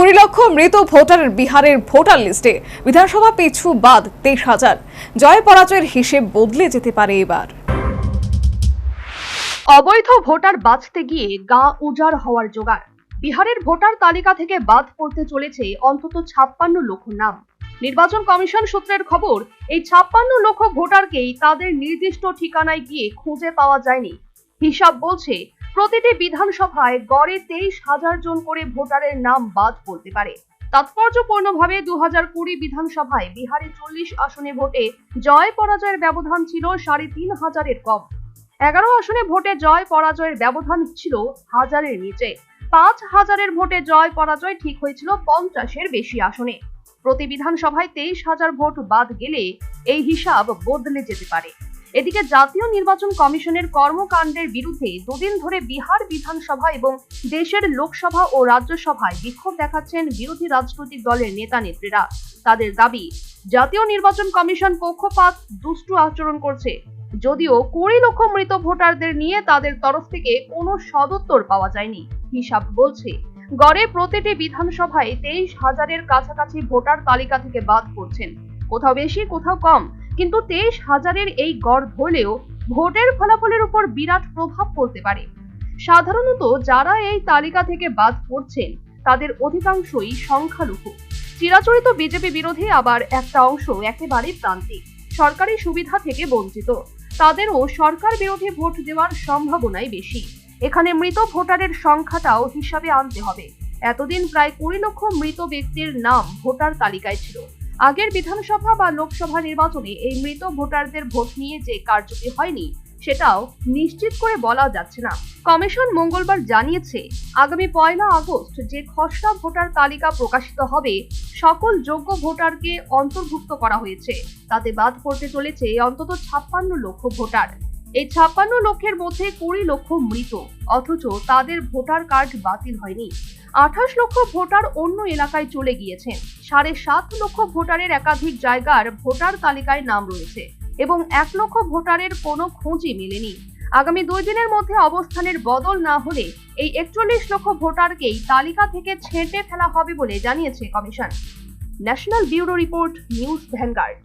কুড়ি লক্ষ মৃত ভোটারের বিহারের ভোটার লিস্টে বিধানসভা পিছু বাদ তেইশ হাজার। জয় পরাজয়ের হিসেব বদলে যেতে পারে এবার। অবৈধ ভোটার বাঁচতে গিয়ে গা উজাড় হওয়ার জোগাড়। বিহারের ভোটার তালিকা থেকে বাদ পড়তে চলেছে অন্তত ছাপ্পান্ন লক্ষ নাম। নির্বাচন কমিশন সূত্রের খবর, এই ছাপ্পান্ন লক্ষ ভোটারকেই তাদের নির্দিষ্ট ঠিকানায় গিয়ে খুঁজে পাওয়া যায়নি। হিসাব বলছে প্রতিটি বিধানসভায় গড়ে তেইশ হাজার জন করে ভোটারের নাম বাদ পড়তে পারে। তাৎপর্যপূর্ণভাবে দু হাজার কুড়ি বিধানসভায় বিহারে চল্লিশ আসনে ভোটে জয় পরাজয়ের ব্যবধান ছিল সাড়ে তিন হাজারের কম। এগারো আসনে ভোটে জয় পরাজয়ের ব্যবধান ছিল হাজারের নিচে। পাঁচ হাজারের ভোটে জয় পরাজয় ঠিক হয়েছিল পঞ্চাশের বেশি আসনে। প্রতি বিধানসভায় তেইশ হাজার ভোট বাদ গেলে এই হিসাব বদলে যেতে পারে। এদিকে জাতীয় নির্বাচন কমিশনের কর্মকাণ্ডের বিরুদ্ধে দুদিন ধরে বিহার বিধানসভা এবং দেশের লোকসভা ও রাজ্যসভায় বিক্ষোভ দেখাচ্ছেন বিরোধী রাজনৈতিক দলের নেতা নেত্রীরা তাদের দাবি, জাতীয় নির্বাচন কমিশন পক্ষপাত, দুষ্টু আচরণ করছে। যদিও কুড়ি লক্ষ মৃত ভোটারদের নিয়ে তাদের তরফ থেকে কোনো সদুত্তর পাওয়া যায়নি, হিসাব বলছে। গড়ে প্রতিটি বিধানসভায় তেইশ হাজারের কাছাকাছি ভোটার তালিকা থেকে বাদ পড়ছেন। কোথাও বেশি, কোথাও কম কিন্তু তেইশ হাজারের এই গড় ধরলেও ভোটের ফলাফলের উপর বিরাট প্রভাব পড়তে পারে। সাধারণত যারা এই তালিকা থেকে বাদ পড়ছেন, তাদের অধিকাংশই সংখ্যালঘু। চিরাচরিত বিজেপি বিরোধী আবার একটা অংশ একেবারে প্রান্তিক। সরকারি সুবিধা থেকে বঞ্চিত। তাদেরও সরকার বিরোধী ভোট দেওয়ার সম্ভাবনাই বেশি। এখানে মৃত ভোটারের সংখ্যাটাও হিসাবে আনতে হবে। এতদিন প্রায় কুড়ি লক্ষ মৃত ব্যক্তির নাম ভোটার তালিকায় ছিল। আগের বিধানসভা বা লোকসভা নির্বাচনে এই মৃত ভোটারদের ভোট নিয়ে যে কারচুপি হয়নি, সেটাও নিশ্চিত করে বলা যাচ্ছে না। কমিশন মঙ্গলবার জানিয়েছে, আগামী পয়লা আগস্ট যে খসড়া ভোটার তালিকা প্রকাশিত হবে, সকল যোগ্য ভোটারকে অন্তর্ভুক্ত করা হয়েছে। তাতে বাদ পড়তে চলেছে অন্তত ছাপ্পান্ন লক্ষ ভোটার। এই ছাপ্পান্ন লক্ষের মধ্যে কুড়ি লক্ষ মৃত, অথচ তাদের ভোটার কার্ড বাতিল হয়নি। আঠাশ লক্ষ ভোটার অন্য এলাকায় চলে গিয়েছেন। সাড়ে সাত লক্ষ ভোটারের একাধিক জায়গার ভোটার তালিকায় নাম রয়েছে এবং এক লক্ষ ভোটারের কোনো খোঁজই মেলেনি। আগামী দুই দিনের মধ্যে অবস্থানের বদল না হলে এই একচল্লিশ লক্ষ ভোটারকেই তালিকা থেকে ছেঁটে ফেলা হবে বলে জানিয়েছে commission. National bureau report, news Vanguard.